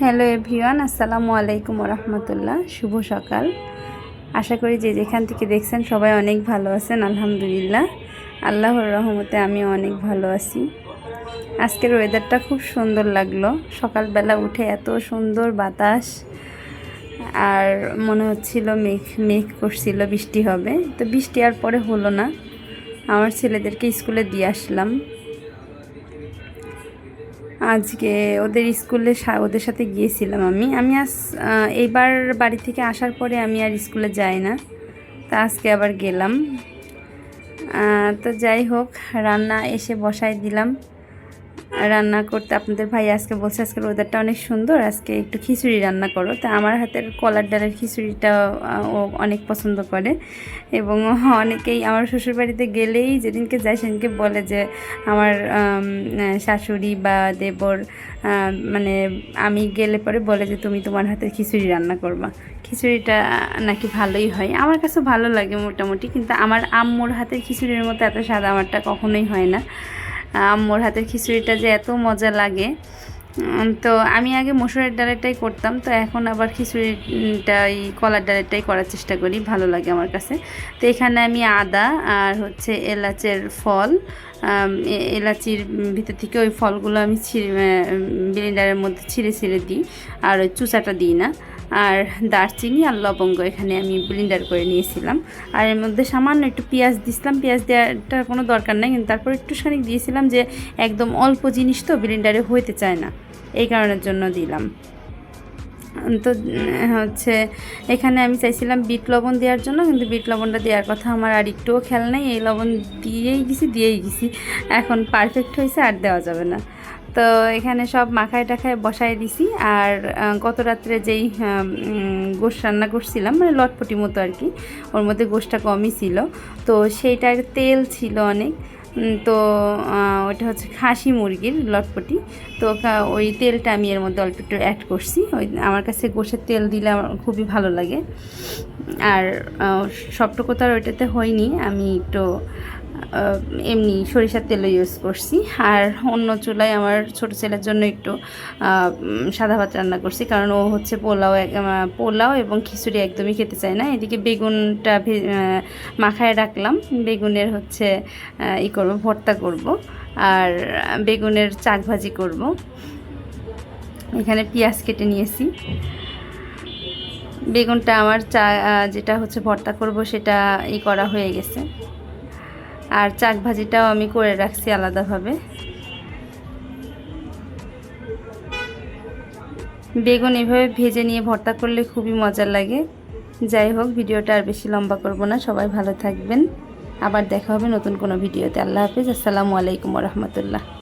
Hello everyone, আসসালামু আলাইকুম রহমতুল্লাহ শুভ সকাল। আশা করি যে যেখান থেকে দেখছেন সবাই অনেক ভালো আছেন, আলহামদুলিল্লাহ। আল্লাহর রহমতে আমি অনেক ভালো আছি। আজকের ওয়েদারটা খুব সুন্দর লাগল। সকালবেলা উঠে এত সুন্দর বাতাস, আর মনে হচ্ছিল মেঘ মেঘ করছিল, বৃষ্টি হবে। তো বৃষ্টি আর পরে হলো না। আমার ছেলেদেরকে স্কুলে দিয়ে আসলাম। আজকে ওদের স্কুলে ওদের সাথে গিয়েছিলাম আমি। আমি আজ এইবার বাড়ি থেকে আসার পরে আমি আর স্কুলে যাই না। তা আজকে আবার গেলাম। তো যাই হোক, রান্না এসে বসায় দিলাম। রান্না করতে আপনাদের ভাই আজকে বলছে, আজকে ওয়েদারটা অনেক সুন্দর, আজকে একটু খিচুড়ি রান্না করো। তা আমার হাতের কলার ডালের খিচুড়িটা ও অনেক পছন্দ করে। এবং অনেকেই আমার শ্বশুরবাড়িতে গেলেই যেদিনকে যায় সেদিনকে বলে যে, আমার শাশুড়ি বা দেবর মানে আমি গেলে পরে বলে যে, তুমি তোমার হাতের খিচুড়ি রান্না করবা। খিচুড়িটা নাকি ভালোই হয়। আমার কাছে ভালো লাগে মোটামুটি, কিন্তু আমার আম্মুর হাতের খিচুড়ির মতো এত স্বাদ আমারটা কখনোই হয় না। আম্মুর হাতের খিচুড়িটা যে এত মজা লাগে। তো আমি আগে মসুরের ডালেরটাই করতাম, তো এখন আবার খিচুড়িটাই, কলার ডালেরটাই করার চেষ্টা করি, ভালো লাগে আমার কাছে। তো এখানে আমি আদা আর হচ্ছে এলাচের ফল এলাচির ভিতর থেকে ওই ফলগুলো আমি ছিঁড়ে ব্লেন্ডারের মধ্যে ছিঁড়ে ছিঁড়ে দিই, আর ওই চুচাটা দিই না। আর দারচিনি আর লবঙ্গ এখানে আমি ব্লিন্ডার করে নিয়েছিলাম। আর এর মধ্যে সামান্য একটু পেঁয়াজ দিছিলাম পেঁয়াজ দেওয়াটার কোনো দরকার নেই। কিন্তু তারপর একটুখানি দিয়েছিলাম যে একদম অল্প জিনিস তো ব্লিন্ডারে হইতে চায় না। এই কারণের জন্য দিলাম। তো হচ্ছে এখানে আমি চাইছিলাম বিট লবণ দেওয়ার জন্য। কিন্তু বিট লবণটা দেওয়ার কথা আমার আর একটুও খেয়াল নেই। এই লবণ দিয়েই গেছি দিয়েই গেছি। এখন পারফেক্ট হয়েছে আর দেওয়া যাবে না। তো এখানে সব মাখায় টাখায় বসায় দিছি আর গত রাত্রে যেই গোশ রান্না করছিলাম মানে লটপটি মতো আর কি, ওর মধ্যে গোশটা কমই ছিল। তো সেইটার তেল ছিল অনেক তো ওটা হচ্ছে খাসি মুরগির লটপটি। তো ওই তেলটা আমি এর মধ্যে অল্প একটু অ্যাড করছি। ওই আমার কাছে গোশের তেল দিলে আমার খুবই ভালো লাগে। আর সবটুকু তো আর ওইটাতে হয়নি, আমি একটু এমনি সরিষার তেলও ইউজ করছি। আর অন্য চুলায় আমার ছোট ছেলের জন্য একটু সাদা ভাত রান্না করছি। কারণ ও হচ্ছে পোলাও পোলাও এবং খিচুড়ি একদমই খেতে চায় না। এদিকে বেগুনটা মাখায় রাখলাম। বেগুনের হচ্ছে ই করব, ভর্তা করব। আর বেগুনের চাক ভাজি করব। এখানে পেঁয়াজ কেটে নিয়েছি। বেগুনটা আমার চা যেটা হচ্ছে ভর্তা করব, সেটা ই করা হয়ে গেছে। আর চাক ভাজিটাও আমি করে রাখছি আলাদাভাবে। বেগুন এভাবে ভেজে নিয়ে ভর্তা করলে খুবই মজা লাগে। যাই হোক, ভিডিওটা আর বেশি লম্বা করব না, সবাই ভালো থাকবেন। আবার দেখা হবে নতুন কোনো ভিডিওতে। আল্লাহ হাফিজ, আসসালামু আলাইকুম রহমতুল্লাহ।